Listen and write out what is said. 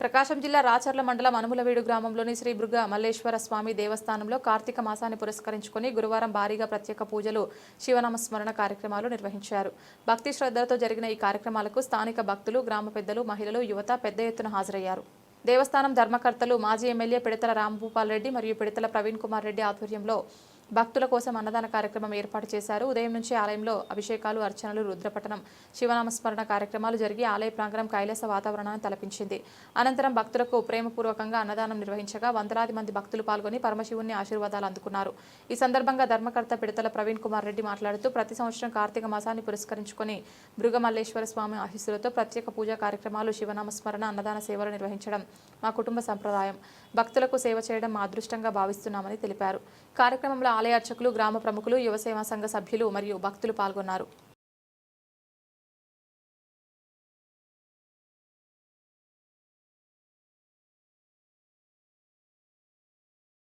ప్రకాశం జిల్లా రాచర్ల మండలం అనుములవీడు గ్రామంలోని శ్రీ భృగ మల్లేశ్వర స్వామి దేవస్థానంలో కార్తీక మాసాన్ని పురస్కరించుకుని గురువారం భారీగా ప్రత్యేక పూజలు శివనామస్మరణ కార్యక్రమాలు నిర్వహించారు. భక్తి శ్రద్ధలతో జరిగిన ఈ కార్యక్రమాలకు స్థానిక భక్తులు గ్రామ పెద్దలు మహిళలు యువత పెద్ద ఎత్తున హాజరయ్యారు. దేవస్థానం ధర్మకర్తలు మాజీ ఎమ్మెల్యే పిడతల రాంభూపాల్ రెడ్డి మరియు పిడతల ప్రవీణ్ కుమార్ రెడ్డి ఆధ్వర్యంలో భక్తుల కోసం అన్నదాన కార్యక్రమం ఏర్పాటు చేశారు. ఉదయం నుంచి ఆలయంలో అభిషేకాలు అర్చనలు రుద్రపట్టణం శివనామస్మరణ కార్యక్రమాలు జరిగి ఆలయ ప్రాంగణం కైలాస వాతావరణాన్ని తలపించింది. అనంతరం భక్తులకు ప్రేమపూర్వకంగా అన్నదానం నిర్వహించగా వందలాది మంది భక్తులు పాల్గొని పరమశివుని ఆశీర్వాదాలు అందుకున్నారు. ఈ సందర్భంగా ధర్మకర్త పిడతల ప్రవీణ్ కుమార్ రెడ్డి మాట్లాడుతూ ప్రతి సంవత్సరం కార్తీక మాసాన్ని పురస్కరించుకొని భృగమల్లేశ్వర స్వామి ఆశీస్సులతో ప్రత్యేక పూజా కార్యక్రమాలు శివనామస్మరణ అన్నదాన సేవలు నిర్వహించడం మా కుటుంబ సంప్రదాయం. భక్తులకు సేవ చేయడం మా అదృష్టంగా భావిస్తున్నామని తెలిపారు. కార్యక్రమంలో ఆలయ అర్చకులు గ్రామ ప్రముఖులు యువసేవా సంఘ సభ్యులు మరియు భక్తులు పాల్గొన్నారు.